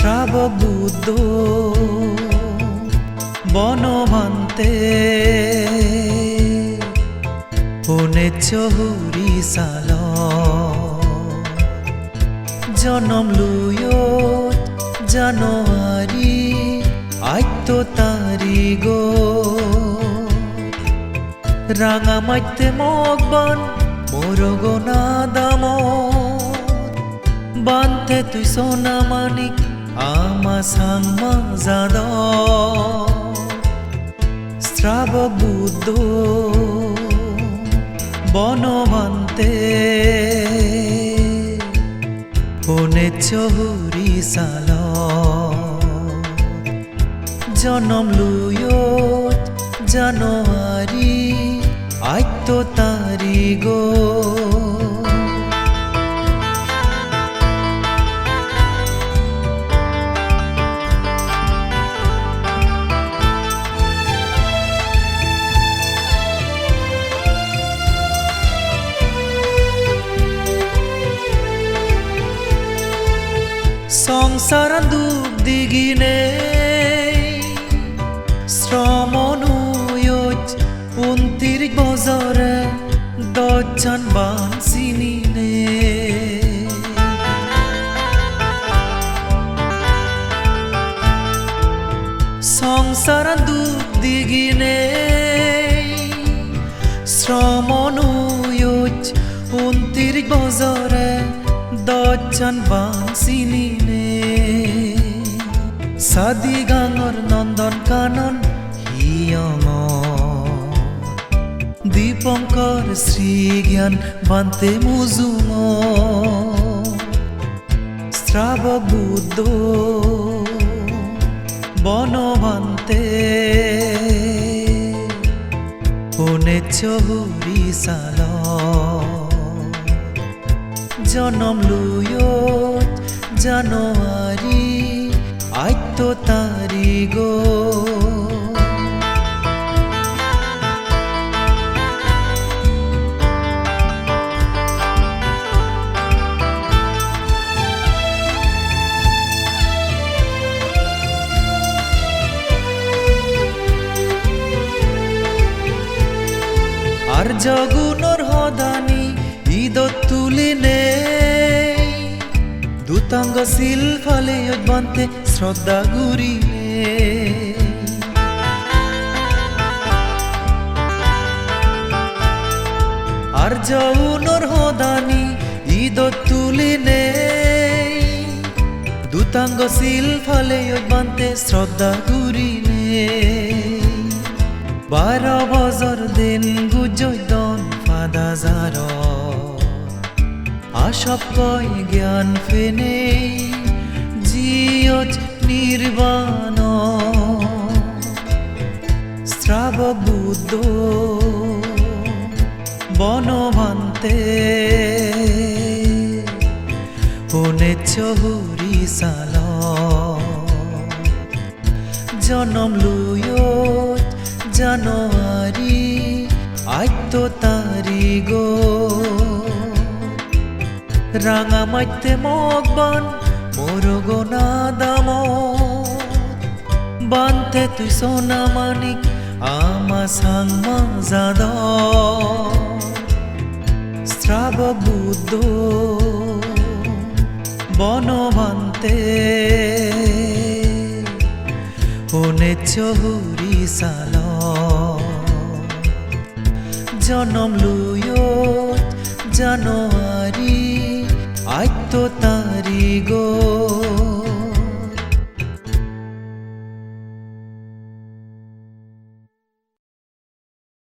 শ্রাবক বুদ্ধ বনভান্তে পুনে চহুরি সাল। জনম লুয়ত জানুয়ারি আইত তারি গো রাঙা মাইতে মগবান মোর গো না দাম বানতে তুই সোনা মানিক আমা সাংমা জাদ শ্রাবক বুদ্ধ বনভান্তে ফোনে চহুরি সাল জনম লুয়ত জানুয়ারি আইত তারি গো সংসার দুঃখ দিগিনে শ্রমনুয়োজ উনতির বজরে দজন বানসিনিনে সংসার দুঃখ দিগিনে শ্রমনুয়োজ উনতির বজরে দজন বাংসিনিনে সাদি গাঙর নন্দন কানন হিয়ঙ দীপঙ্কর শ্রী জ্ঞান বান্তে মুজুম শ্রাবক বুদ্ধ বনভান্তে পুনে চহুরি সাল জনম লুয়ত জানুয়ারি। আইত তারি গো। আর জগুনর হদানি ঈদত তুলি নে দুতাঙ্গ শিল ফালে বান্তে গুরি আর যৌনর হদানি ঈদত তুলি নে দুতাঙ্গ শিল ফালে বান্তে শ্রদ্ধা গুরি নে বারো বছর দিন গুজদন ফাদা যার কয় জ্ঞান ফেনে। জিয়ত নির্বাণ। শ্রাবক বুদ্ধ বনভান্তে পুনে চহুরি সাল জনম লুয়ত জানুয়ারি আইত তারি গো রাঙা মাইতে মগবান মোর গোনা দাম বানতে তুই সোনা মানিক আমা সাংমা জাদ শ্রাবক বুদ্ধ বনভান্তে পুনে চহুরি সাল জনম লুয়ত জানুয়ারি আইত তা